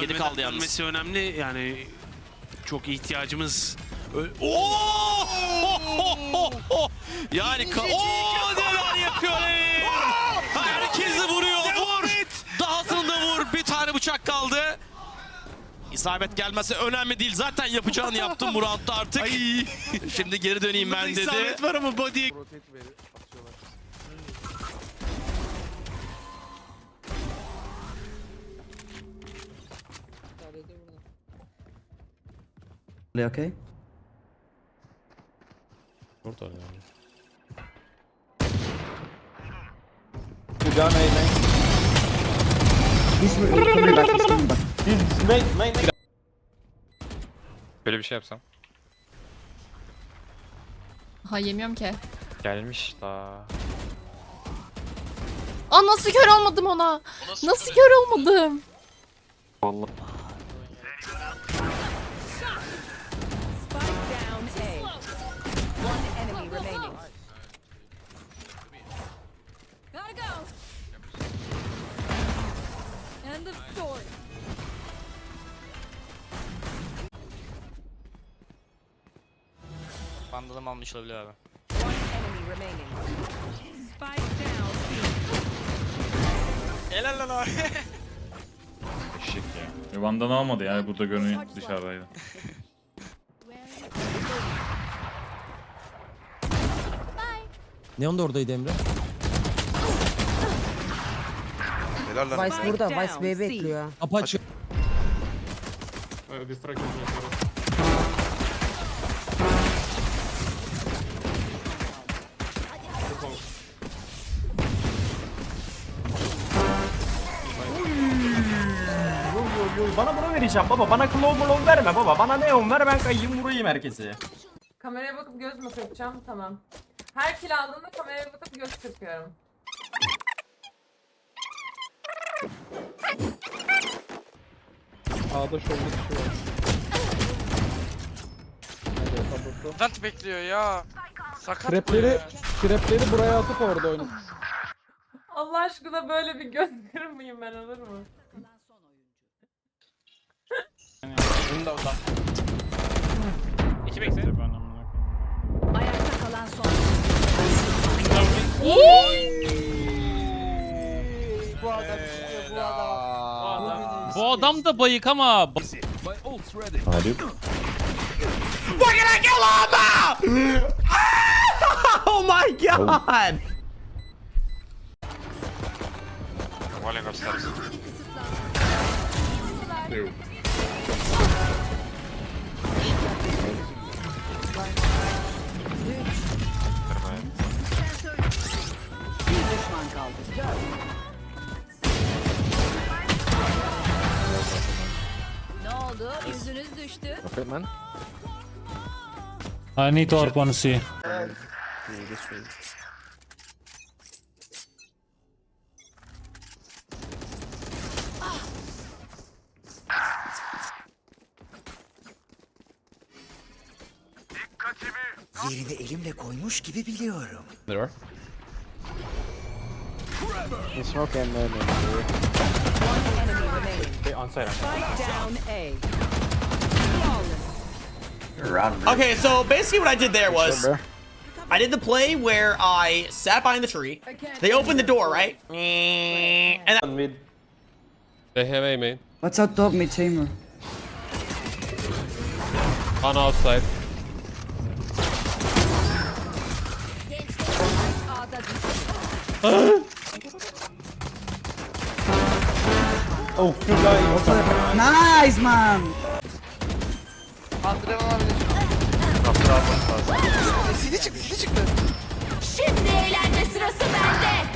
Kedi Ölmeden kaldı yalnız. Ölmesi önemli yani çok ihtiyacımız. Oo! Yani ka- Oo, neler yapıyor Emir? Herkesi vuruyor. Vur. Dahasını da vur. Bir tane bıçak kaldı. İsabet gelmesi önemli değil. Zaten yapacağını yaptım bu roundda artık. Ay. Şimdi geri döneyim ben dedi. İsabet var ama body'ye Okay. He's coming back. He's coming back. Böyle bir şey yapsam. Ha yemiyorum ki. Gelmiş daha. Aa nasıl kör olmadım ona? Nasıl kör olmadım? Vallahi. Down A. One enemy remaining. Gotta go. End of story. Bandalım almış olabilir abi. One enemy remaining. Spike down. Helal lan abi. Eşek ya. Van'dan almadı yani burada görünüyor dışarıdaydı. Neon da oradaydı Emre. Vice burada. Vice B bekliyor. Kapı açıyor. Bana bunu vereceğim baba. Bana klov mlov verme baba. Bana neon ver ben kayayım vurayım herkesi. Kameraya bakıp göz mü kırpacağım? Tamam. Her kill aldığımda kameraya bakıp göz kırpıyorum. Vent bekliyor ya. Sakat Krepleri, krepleri buraya atıp orada oynayın. Allah aşkına böyle bir göz kırmayayım ben olur mu? İki bekle. Ayakta adam da bayık ama. Oh my god! Valen gösteririz. Bir düşman kaldı. Yüzünüz düştü. I need to one C. Yerini elimle koymuş gibi biliyorum. One enemy remaining. Spike down A. Flawless. Okay, so basically what I did there was I did the play where I sat behind the tree. They opened the door, right? And They have A main. What's out top mid chamber? On outside. A'da düştü. Nice man. Şimdi eğlenme sırası bende.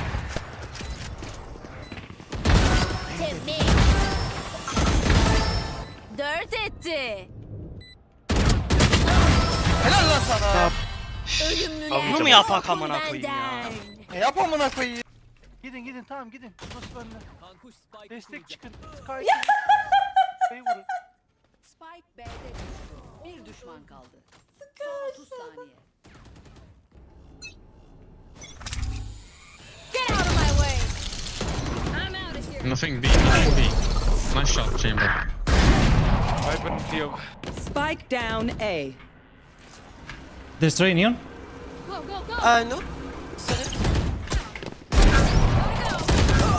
Dört etti. helal lan sana. Ölümlüler. Bunu mu yapak amına koyayım ya? benden. E yap amına koyayım. Gidin gidin tamam gidin. Bende? Destek çıkın. Sky. vurun. Spike B'de düştü. Bir düşman kaldı. Son 30 saniye. Get out of my way. I'm out of here. Nothing B, nothing B. Nice shot chamber. Spike down A. There's train here. Go go go. Aa no.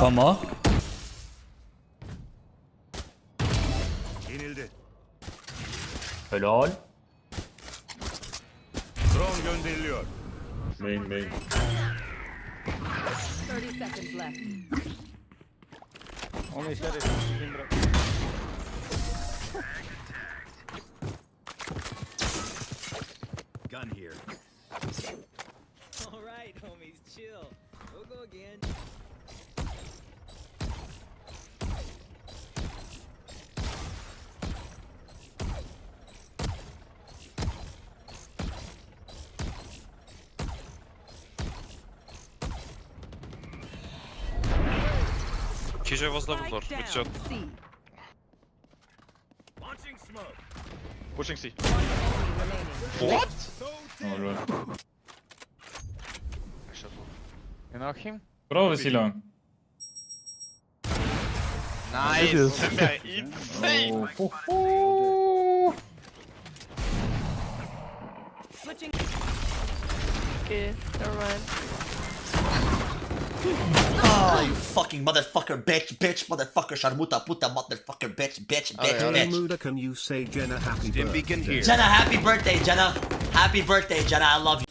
One more. Helal. Main main. 30 seconds left. Onu işaret edeyim bırak. Kişi fazla Spike buldular. down Headshot. C. Pushing C. Remaining. Alright. You know him? Bravo Silon. Switching. Okay, never mind. Oh, you fucking motherfucker, bitch, bitch, motherfucker, sharmuta, puta, motherfucker, bitch, bitch, bitch, bitch. can you say Jenna happy birthday? Jenna, happy birthday, Jenna. Happy birthday, Jenna. I love you.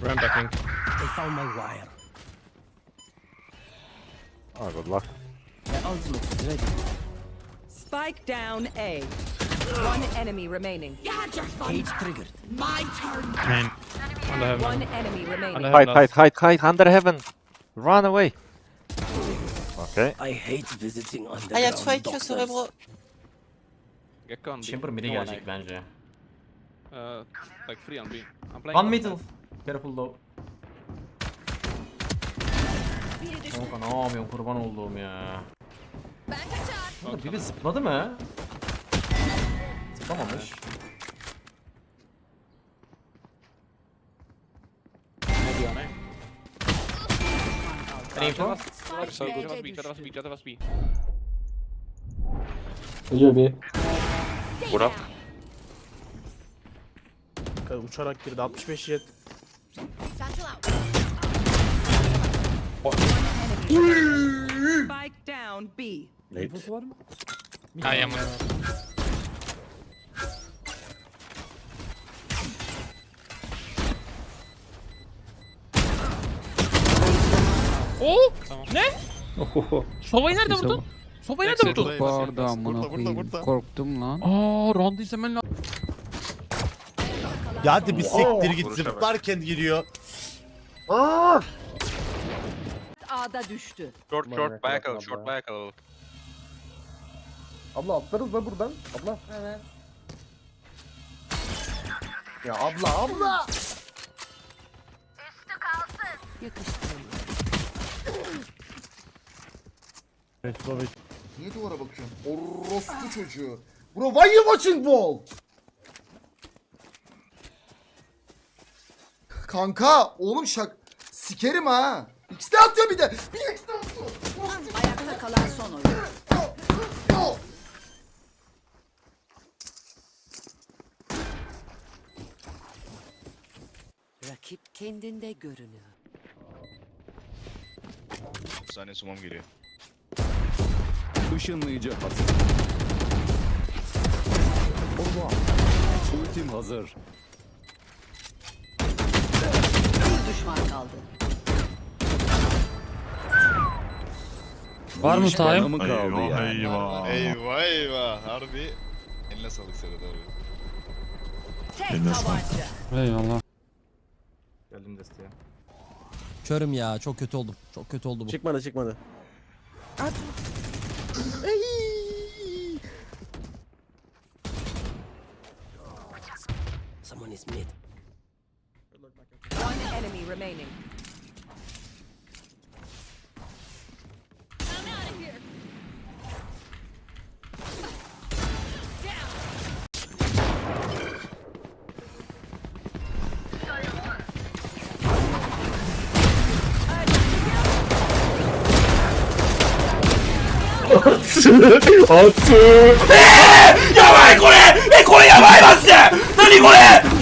Ram backing. They found my wire. Oh, good luck. The ultimate is ready. Spike down A. One enemy remaining. You had your fun. Cage triggered. My turn. Main. Under heaven. One enemy remaining. Hide, hide, hide, hide, under heaven. Run away. Okay. I hate visiting underground A ja twoje ciosy we bro... Get on B. Chamber midi gelecek bence. Uh, like free on B. I'm playing One middle. Careful low. Kanka ne yapıyorsun kurban olduğum ya. Oğlum biri zıpladı mı? Zıplamamış. Any info? So good. That was B. Was B. That was B. What up? Uçarak girdi 65 jet. Spike down B. I am. Oo! Ne? Sovayı nerede vurdun? Sovayı nerede vurdun? Pardon amına koyayım. Korktum lan. Aa, round izlemen lazım. Ya hadi bir siktir git zıplarken giriyor. A'da düştü. Short, short, back short, back Abla atlarız da buradan. Abla. Evet. Ya abla abla. Yakıştırın. Niye duvara bakıyorsun? Orospu çocuğu. Bro why you watching ball? Kanka oğlum şak sikerim ha. X'de atıyor bir de. Bir X'de atıyor. Ayakta kalan son oyun. Rakip kendinde görünüyor. Bir saniye sumam geliyor. Işınlayıcı hazır. Ultim hazır. Bir düşman kaldı. Var mı time? kaldı ya. Eyvah. Eyvah eyvah. Harbi. Eline sağlık Serhat abi. Tek tabanca. Eyvallah. Geldim desteğe. Körüm ya çok kötü oldum. Çok kötü oldu bu. Çıkmadı çıkmadı. Someone is mid. One enemy remaining. やばい。これえこれやばい。マジで何これ